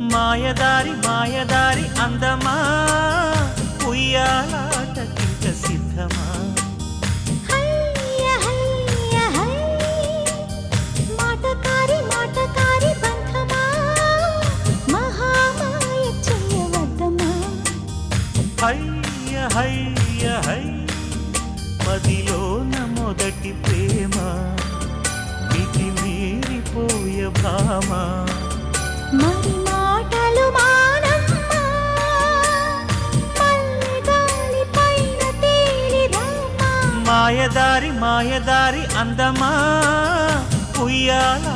మాయదారి మాయదారి అందమా? ఉయ్యాలాటకింక సిద్ధమా? హయ్య హయ్య హై. మదిలోన మొదటి ప్రేమ. మితి మీరిపోయ భామ. మాయదారి మాయదారి అందమా? ఉయ్యాల